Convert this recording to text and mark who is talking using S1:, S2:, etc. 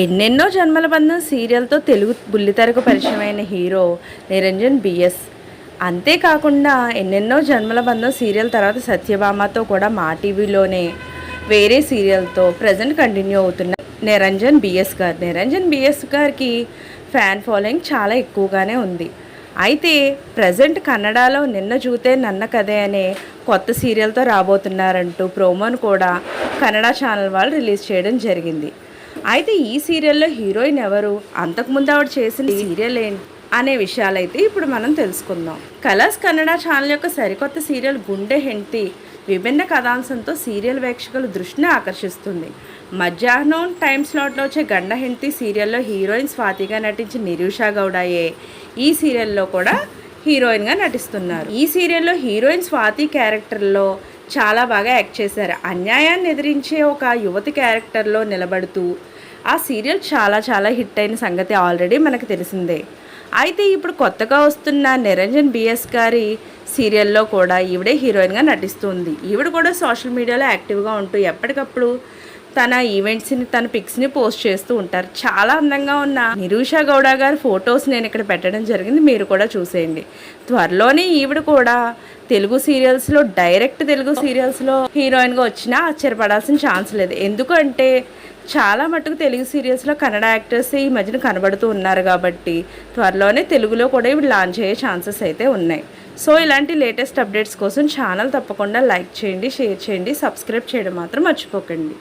S1: ఎన్నెన్నో జన్మల బంధం సీరియల్తో తెలుగు బుల్లితెరకు పరిచయమైన హీరో నిరంజన్ బిఎస్. అంతేకాకుండా ఎన్నెన్నో జన్మల బంధం సీరియల్ తర్వాత సత్యభామతో కూడా మా టీవీలోనే వేరే సీరియల్తో ప్రజెంట్ కంటిన్యూ అవుతున్న నిరంజన్ బిఎస్ గారు. నిరంజన్ బిఎస్ గారికి ఫ్యాన్ ఫాలోయింగ్ చాలా ఎక్కువగానే ఉంది. అయితే ప్రజెంట్ కన్నడలో నిన్న చూతే నన్న కథే అనే కొత్త సీరియల్తో రాబోతున్నారంటూ ప్రోమోను కూడా కన్నడ ఛానల్ వాళ్ళు రిలీజ్ చేయడం జరిగింది. అయితే ఈ సీరియల్లో హీరోయిన్ ఎవరు? అంతకుముందు ఆవిడ చేసిన సీరియల్ ఏంటి? అనే విషయాలైతే ఇప్పుడు మనం తెలుసుకుందాం. కలర్స్ కన్నడ ఛానల్ యొక్క సరికొత్త సీరియల్ గుండె హెంటి విభిన్న కథాంశంతో సీరియల్ వేక్షకుల దృష్టిని ఆకర్షిస్తుంది. మధ్యాహ్నం టైం స్లాట్లో వచ్చే గండ హెంటి సీరియల్లో హీరోయిన్ స్వాతిగా నటించిన నిరూషా గౌడాయే ఈ సీరియల్లో కూడా హీరోయిన్గా నటిస్తున్నారు. ఈ సీరియల్లో హీరోయిన్ స్వాతి క్యారెక్టర్లో చాలా బాగా యాక్ట్ చేశారు. అన్యాయాన్ని ఎదిరించే ఒక యువతి క్యారెక్టర్లో నిలబడుతూ ఆ సీరియల్ చాలా చాలా హిట్ అయిన సంగతి ఆల్రెడీ మనకు తెలిసిందే. అయితే ఇప్పుడు కొత్తగా వస్తున్న నిరంజన్ బిఎస్ గారి సీరియల్లో కూడా ఈవిడే హీరోయిన్గా నటిస్తుంది ఈవిడ కూడా సోషల్ మీడియాలో యాక్టివ్గా ఉంటూ ఎప్పటికప్పుడు తన ఈవెంట్స్ని తన పిక్స్ని పోస్ట్ చేస్తూ ఉంటారు. చాలా అందంగా ఉన్న నిరూషా గౌడ గారి ఫొటోస్ నేను ఇక్కడ పెట్టడం జరిగింది. మీరు కూడా చూసేయండి. త్వరలోనే ఈవిడ కూడా తెలుగు సీరియల్స్లో డైరెక్ట్ తెలుగు సీరియల్స్లో హీరోయిన్గా వచ్చినా ఆశ్చర్యపడాల్సిన ఛాన్స్ లేదు. ఎందుకంటే చాలా మటుకు తెలుగు సీరియల్స్లో కన్నడ యాక్టర్స్ ఈ మధ్యన కనబడుతూ ఉన్నారు కాబట్టి త్వరలోనే తెలుగులో కూడా ఇవి లాంచ్ అయ్యే ఛాన్సెస్ అయితే ఉన్నాయి. సో ఇలాంటి లేటెస్ట్ అప్డేట్స్ కోసం ఛానల్ తప్పకుండా లైక్ చేయండి షేర్ చేయండి సబ్స్క్రైబ్ చేయడం మాత్రం మర్చిపోకండి.